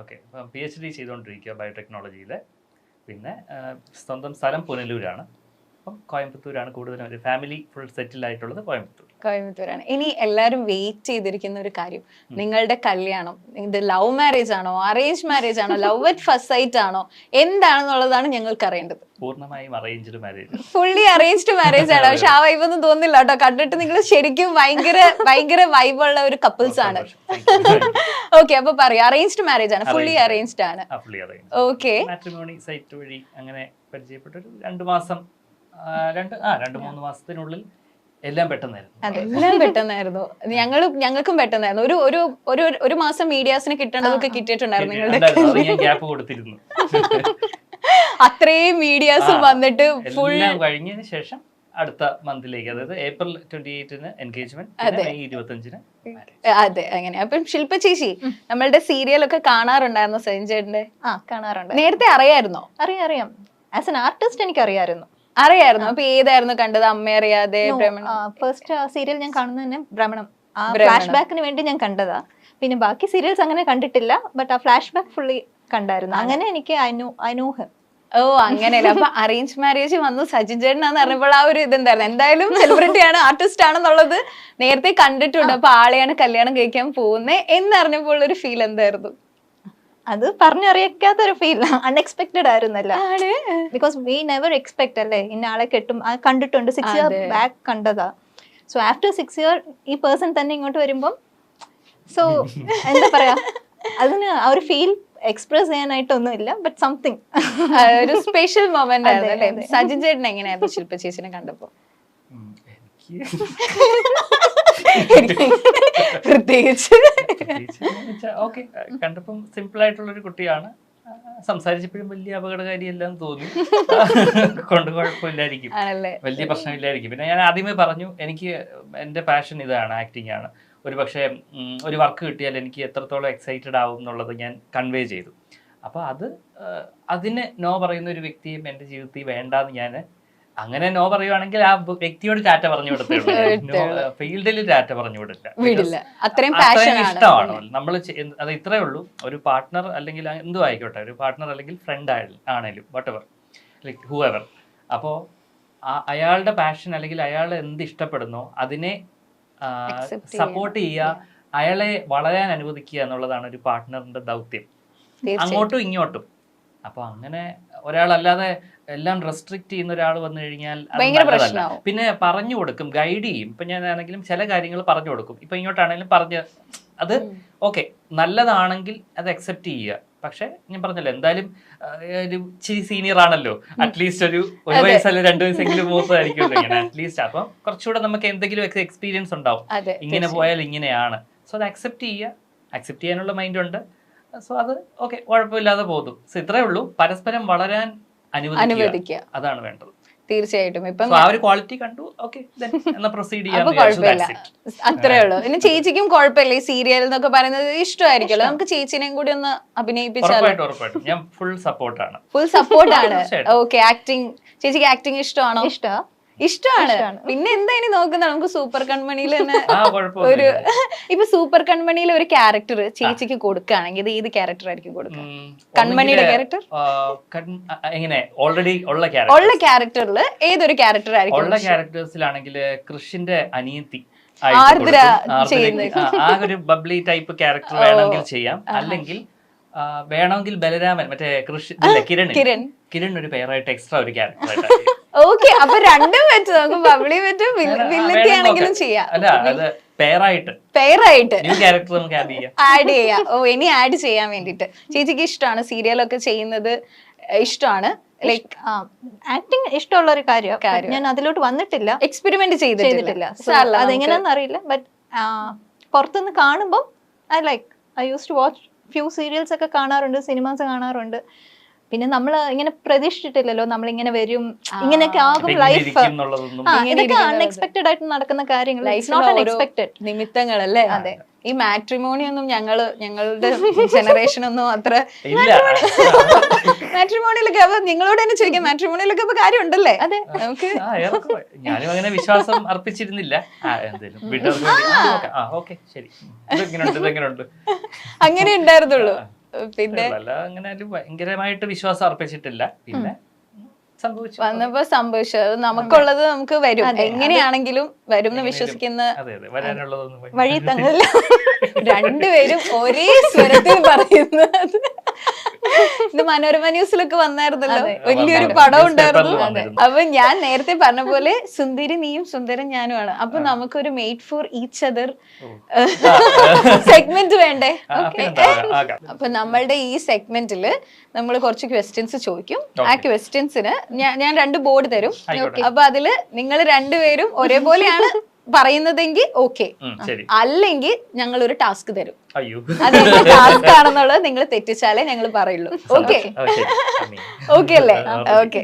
Okay P H D ചെയ്തുകൊണ്ടിരിക്കുക ബയോടെക്നോളജിയിൽ പിന്നെ സ്വന്തം സ്ഥലം പുനലൂരാണ്. അപ്പം കോയമ്പത്തൂരാണ് കൂടുതലും ഒരു ഫാമിലി ഫുൾ സെറ്റിൽ ആയിട്ടുള്ളത് കോയമ്പത്തൂർ. കോയമ്പത്തൂരാണ്. ഇനി എല്ലാവരും വെയിറ്റ് ചെയ്തിരിക്കുന്ന ഒരു കാര്യം. നിങ്ങളുടെ കല്യാണം ഇത് ലവ് മാരേജ് ആണോ അറേഞ്ച് മാരേജ് ആണോ ലവ് അറ്റ് ഫസ്റ്റ് സൈറ്റ് ആണോ എന്താണെന്നുള്ളതാണ് ഞങ്ങൾക്ക് അറിയേണ്ടത്. പൂർണമായും arranged marriage fully arranged marriage ആണ്? പക്ഷെ ആ വൈബ് ഒന്നും തോന്നില്ല കേട്ടോ. കണ്ടിട്ട് നിങ്ങൾ ശരിക്കും ഭയങ്കര ഭയങ്കര വൈബുള്ള ഒരു കപ്പിൾസ് ആണ്. ഓക്കെ അപ്പൊ പറയാം. അറേഞ്ച്ഡ് മാരേജ് ആണ്. ഫുള്ളി അറേഞ്ച്ഡ് ആണ്. ഓക്കെ മാട്രിമോണി സൈറ്റ് വഴി അങ്ങനെ പരിചയപ്പെട്ട ഒരു രണ്ട് മാസം രണ്ട് ആ രണ്ട് മൂന്ന് മാസത്തിനുള്ളിൽ എല്ലാം പെട്ടെന്നായിരുന്നു. എല്ലാം പെട്ടെന്നായിരുന്നു. ഞങ്ങൾ ഞങ്ങൾക്കും പെട്ടെന്നായിരുന്നു. ഒരു ഒരു ഒരു ഒരു മാസം മീഡിയാസിന് കിട്ടേണ്ടതൊക്കെ കിട്ടിയിട്ടുണ്ടായിരുന്നു നിങ്ങളുടെ ഞാൻ ഗ്യാപ്പ് കൊടുത്തിരുന്നു. അത്രയും മീഡിയാസും വന്നിട്ട് ഫുൾ കഴിഞ്ഞതിന് ശേഷം അടുത്ത മന്തിലേക്ക് അതായത് ഏപ്രിൽ ട്വന്റി എയ്റ്റിന് എൻഗേജ്മെന്റ് ഇരുപത്തഞ്ചിന്. അതെ അങ്ങനെ. അപ്പം ശില്പ ചേച്ചി നമ്മളുടെ സീരിയലൊക്കെ കാണാറുണ്ടായിരുന്നു സെഞ്ചേട്ടിന്റെ ആ കാണാറുണ്ട്. നേരത്തെ അറിയായിരുന്നോ? അറിയാം അറിയാം. ആസ് എൻ ആർട്ടിസ്റ്റ് എനിക്ക് അറിയാമായിരുന്നു അറിയായിരുന്നു. അപ്പൊ ഏതായിരുന്നു കണ്ടത്? അമ്മ അറിയാതെ ഫസ്റ്റ് സീരിയൽ ഞാൻ കാണുന്നത് തന്നെ ഭ്രമണം. ആ. ഫ്ലാഷ് ബാക്കിന് വേണ്ടി ഞാൻ കണ്ടതാ. പിന്നെ ബാക്കി സീരിയൽസ് അങ്ങനെ കണ്ടിട്ടില്ല ബട്ട് ആ ഫ്ലാഷ് ബാക്ക് ഫുള്ളി കണ്ടായിരുന്നു അങ്ങനെ എനിക്ക് അനു അനൂഹം ഓ അങ്ങനെയല്ല. അപ്പൊ അറേഞ്ച് മാരേജ് വന്നു. സച്ചിൻ ചേട്ടനാന്ന് പറഞ്ഞപ്പോൾ ആ ഒരു ഇതെന്തായിരുന്നു എന്തായാലും സെലിബ്രിറ്റി ആണ് ആർട്ടിസ്റ്റ് ആണെന്നുള്ളത് നേരത്തെ കണ്ടിട്ടുണ്ട്. അപ്പൊ ആളെയാണ് കല്യാണം കഴിക്കാൻ പോകുന്നത് എന്നറിഞ്ഞപ്പോൾ ഒരു ഫീൽ എന്തായിരുന്നു? അത് പറഞ്ഞറിയിക്കാത്ത ഒരു ഫീൽ അൺഎക്സ്പെക്ടഡ് ആയിരുന്നല്ല. ആണ്. ബിക്കോസ് വി നെവർ എക്സ്പെക്ട് അല്ലേ ഇന്ന ആളെ കെട്ടും കണ്ടിട്ടുണ്ട്. സിക്സ് ഇയർ ബാക്ക് കണ്ടതാ. സോ ആഫ്റ്റർ സിക്സ് ഇയർ ഈ പേഴ്സൺ തന്നെ ഇങ്ങോട്ട് വരുമ്പം സോ എന്താ പറയാ? അതിന് ആ ഒരു ഫീൽ എക്സ്പ്രസ് ചെയ്യാനായിട്ടൊന്നും ഇല്ല ബട്ട് സംതിങ് ഒരു സ്പെഷ്യൽ മൊമെന്റ് ആയിരുന്നു അല്ലേ. സജിൻ ചേട്ടൻ എങ്ങനെയായിരുന്നു ശില്പ ചേച്ചിനെ കണ്ടപ്പോ? എനിക്ക് പ്രത്യേകിച്ച്. ഓക്കെ കണ്ടപ്പം സിമ്പിൾ ആയിട്ടുള്ള ഒരു കുട്ടിയാണ് സംസാരിച്ചപ്പോഴും വലിയ അപകടകാരിയെല്ലാം തോന്നി. കൊണ്ട് കുഴപ്പമില്ലായിരിക്കും. വലിയ പ്രശ്നമില്ലായിരിക്കും. പിന്നെ ഞാൻ ആദ്യമേ പറഞ്ഞു എനിക്ക് എന്റെ പാഷൻ ഇതാണ് ആക്ടിങ് ആണ്. ഒരു പക്ഷേ ഒരു വർക്ക് കിട്ടിയാൽ എനിക്ക് എത്രത്തോളം എക്സൈറ്റഡ് ആവും എന്നുള്ളത് ഞാൻ കൺവേ ചെയ്തു. അപ്പോൾ അത് അതിന് നോ പറയുന്ന ഒരു വ്യക്തിയും എന്റെ ജീവിതത്തിൽ വേണ്ടാന്ന് ഞാൻ അങ്ങനെ നോ പറയുവാണെങ്കിൽ ആ വ്യക്തിയോട് ടാറ്റ പറഞ്ഞു കൊടുത്തേ ഫീൽഡിൽ ടാറ്റ പറഞ്ഞു വിടില്ല. അത്രയും ഇഷ്ടമാണ്. നമ്മൾ അത് ഇത്രേ ഉള്ളൂ. ഒരു പാർട്ട്ണർ അല്ലെങ്കിൽ എന്തോ ആയിക്കോട്ടെ. ഒരു പാർട്ട്ണർ അല്ലെങ്കിൽ ഫ്രണ്ട് ആണെങ്കിലും whatever like whoever അപ്പോ അയാളുടെ പാഷൻ അല്ലെങ്കിൽ അയാൾ എന്ത് ഇഷ്ടപ്പെടുന്നു അതിനെ സപ്പോർട്ട് ചെയ്യുക. അയാളെ വളരാൻ അനുവദിക്കുക എന്നുള്ളതാണ് ഒരു പാർട്ട്ണറിന്റെ ദൗത്യം. അങ്ങോട്ടും ഇങ്ങോട്ടും. അപ്പൊ അങ്ങനെ ഒരാളല്ലാതെ എല്ലാം റെസ്ട്രിക്ട് ചെയ്യുന്ന ഒരാൾ വന്നു കഴിഞ്ഞാൽ. പിന്നെ പറഞ്ഞു കൊടുക്കും ഗൈഡ് ചെയ്യും. ഇപ്പൊ ഞാനാണെങ്കിലും ചില കാര്യങ്ങൾ പറഞ്ഞു കൊടുക്കും. ഇപ്പൊ ഇങ്ങോട്ടാണെങ്കിലും പറഞ്ഞ് അത് ഓക്കെ നല്ലതാണെങ്കിൽ അത് അക്സെപ്റ്റ് ചെയ്യുക. പക്ഷെ ഞാൻ പറഞ്ഞല്ലോ എന്തായാലും ഒരു ഇച്ചിരി സീനിയർ ആണല്ലോ. അറ്റ്ലീസ്റ്റ് ഒരു ഒരു. വയസ്സല്ല രണ്ടു വയസ്സെങ്കിലും മൂത്തതായിരിക്കുമല്ലോ ഇങ്ങനെ. അറ്റ്ലീസ്റ്റ് അപ്പം കുറച്ചുകൂടെ നമുക്ക് എന്തെങ്കിലും എക്സ്പീരിയൻസ് ഉണ്ടാവും. ഇങ്ങനെ പോയാൽ ഇങ്ങനെയാണ്. സോ അത് അക്സെപ്റ്റ് ചെയ്യുക. അക്സെപ്റ്റ് ചെയ്യാനുള്ള മൈൻഡ് ഉണ്ട്. സോ അത് ഓക്കെ കുഴപ്പമില്ലാതെ പോകും സോ ഇത്രേ ഉള്ളൂ. പരസ്പരം വളരാൻ അനുവദിക്കുക. അതാണ് വേണ്ടത്. തീർച്ചയായിട്ടും. ഇപ്പം ആ ഒരു ക്വാളിറ്റി കണ്ടു. ഓക്കെ എന്നാ പ്രൊസീഡ് അപ്പൊ കുഴപ്പമില്ല. അത്രേ ഉള്ളൂ. ഇനി ചേച്ചിക്കും കുഴപ്പമില്ല. ഈ സീരിയൽ എന്നൊക്കെ പറയുന്നത് ഇഷ്ടമായിരിക്കുമല്ലോ. നമുക്ക് ചേച്ചിനെയും കൂടി ഒന്ന് അഭിനയിപ്പിച്ചാലോ? ഉറപ്പായിട്ടും ഉറപ്പായിട്ടും. ഞാൻ ഫുൾ സപ്പോർട്ടാണ് ഫുൾ സപ്പോർട്ട് ആണ്. തീർച്ചയായിട്ടും. ഓക്കെ ആക്ടിങ് ചേച്ചിക്ക് ആക്ടിങ് ഇഷ്ടമാണോ? ഇഷ്ടാ. ഇഷ്ടമാണ്. ഇഷ്ടാണ്. പിന്നെ എന്താ ഇനി നോക്കുന്നത്? നമുക്ക് സൂപ്പർ കൺമണിയിൽ തന്നെ ഒരു ഇപ്പൊ സൂപ്പർ കൺമണിയിൽ ഒരു ക്യാരക്ടർ ചേച്ചിക്ക് കൊടുക്കുകയാണെങ്കിൽ ഇത് ഏത് ക്യാരക്ടർ ആയിരിക്കും കൊടുക്കുക? കൺമണിയുടെ ക്യാരക്ടർ? എങ്ങനെ ഓൾറെഡി ഉള്ള ഉള്ള ക്യാരക്ടറിൽ ഏതൊരു ക്യാരക്ടർ ആയിരിക്കും ഉള്ള ക്യാരക്ടേഴ്സിലാണെങ്കിൽ കൃഷിന്റെ അനിയത്തി ആർദ്ര ആയിട്ട് ആ, ആ ഒരു ബബ്ലി ടൈപ്പ് ക്യാരക്ടർ വേണമെങ്കിൽ ചെയ്യാം. അല്ലെങ്കിൽ വേണമെങ്കിൽ ബലരാമൻ മറ്റേ കൃഷി കിരൺ? കിരൺ. ഒരു പേരായിട്ട് എക്സ്ട്രാ ഒരു ക്യാരക്ടർ ഓക്കെ അപ്പൊ രണ്ടും പറ്റും. നമുക്ക് ബബിളി പറ്റും വില്ലത്തി ആണെങ്കിലും ചെയ്യാം. പേരായിട്ട് ആഡ് ചെയ്യാം. ആഡ് ചെയ്യാം. ഓ ഇനി ആഡ് ചെയ്യാൻ വേണ്ടിട്ട് ചേച്ചിക്ക് ഇഷ്ടമാണ് സീരിയലൊക്കെ ചെയ്യുന്നത് ഇഷ്ടമാണ്? ലൈക്ക് ആക്ടിങ് ഇഷ്ടമുള്ള ഒരു കാര്യം. ഞാൻ അതിലോട്ട് വന്നിട്ടില്ല. എക്സ്പെരിമെന്റ് ചെയ്തിട്ടില്ല. അതെങ്ങനെയാന്ന് അതെങ്ങനെയാണെന്ന് അറിയില്ല ബട്ട് പുറത്തുനിന്ന് കാണുമ്പോൾ I like I use to watch few serials ഒക്കെ കാണാറുണ്ട് സിനിമാസ് കാണാറുണ്ട്. പിന്നെ നമ്മൾ ഇങ്ങനെ പ്രതീക്ഷിച്ചിട്ടില്ലല്ലോ നമ്മൾ ഇങ്ങനെ വരും ഇങ്ങനെയൊക്കെ ആകും ലൈഫ് ഇതൊക്കെ അൺഎക്സ്പെക്ടഡ് ആയിട്ട് നടക്കുന്ന കാര്യങ്ങൾ നോട്ട് അൺഎക്സ്പെക്ടഡ് നിമിത്തങ്ങളല്ലേ? അതെ. ഈ മാട്രിമോണി ഒന്നും ഞങ്ങൾ ഞങ്ങളുടെ ജനറേഷൻ ഒന്നും അത്ര ഇല്ല. മാട്രിമോണിയിലൊക്കെ അപ്പൊ നിങ്ങളോട് തന്നെ ചോദിക്കാം. മാട്രിമോണിയിലൊക്കെ അപ്പൊ കാര്യം ഉണ്ടല്ലേ അതെ. നമുക്ക് ഞാനും അങ്ങനെ വിശ്വാസം അർപ്പിച്ചിരുന്നില്ല. അങ്ങനെ ഉണ്ടായിരുന്നുള്ളൂ പിന്നെ അങ്ങനെ ഭയങ്കരമായിട്ട് വിശ്വാസം അർപ്പിച്ചിട്ടില്ല. പിന്നെ വന്നപ്പോ സംഭവിച്ചു. അത് നമുക്കുള്ളത് നമുക്ക് വരും. എങ്ങനെയാണെങ്കിലും വരും എന്ന് വിശ്വസിക്കുന്ന വഴി തങ്ങില്ല രണ്ടുപേരും ഒരേ സ്വരത്തിൽ പറയുന്നത്. ഇത് മനോരമ ന്യൂസിലൊക്കെ വന്നായിരുന്നല്ലോ. വലിയൊരു. പടം ഉണ്ടായിരുന്നു. അപ്പൊ ഞാൻ നേരത്തെ പറഞ്ഞ പോലെ സുന്ദരി നീയും സുന്ദരൻ ഞാനുമാണ്. അപ്പൊ നമുക്കൊരു made for each other segment വേണ്ടേ? ഓക്കെ അപ്പൊ നമ്മളുടെ ഈ സെഗ്മെന്റിൽ നമ്മൾ കുറച്ച് ക്വസ്റ്റ്യൻസ് ചോദിക്കും. ആ. ക്വസ്റ്റ്യൻസിന് ഞാൻ രണ്ട് ബോർഡ് തരും. അപ്പൊ അതിൽ നിങ്ങൾ രണ്ടുപേരും ഒരേപോലെയാണ്. പറയുന്നതെങ്കിൽ ഓക്കെ. അല്ലെങ്കിൽ ഞങ്ങൾ ഒരു ടാസ്ക് തരും. അത് ടാസ്ക് ആണെന്നുള്ളത് നിങ്ങൾ തെറ്റിച്ചാലേ ഞങ്ങൾ പറയുള്ളൂ. ഓക്കെ. ഓക്കെ. അല്ലേ? ഓക്കെ.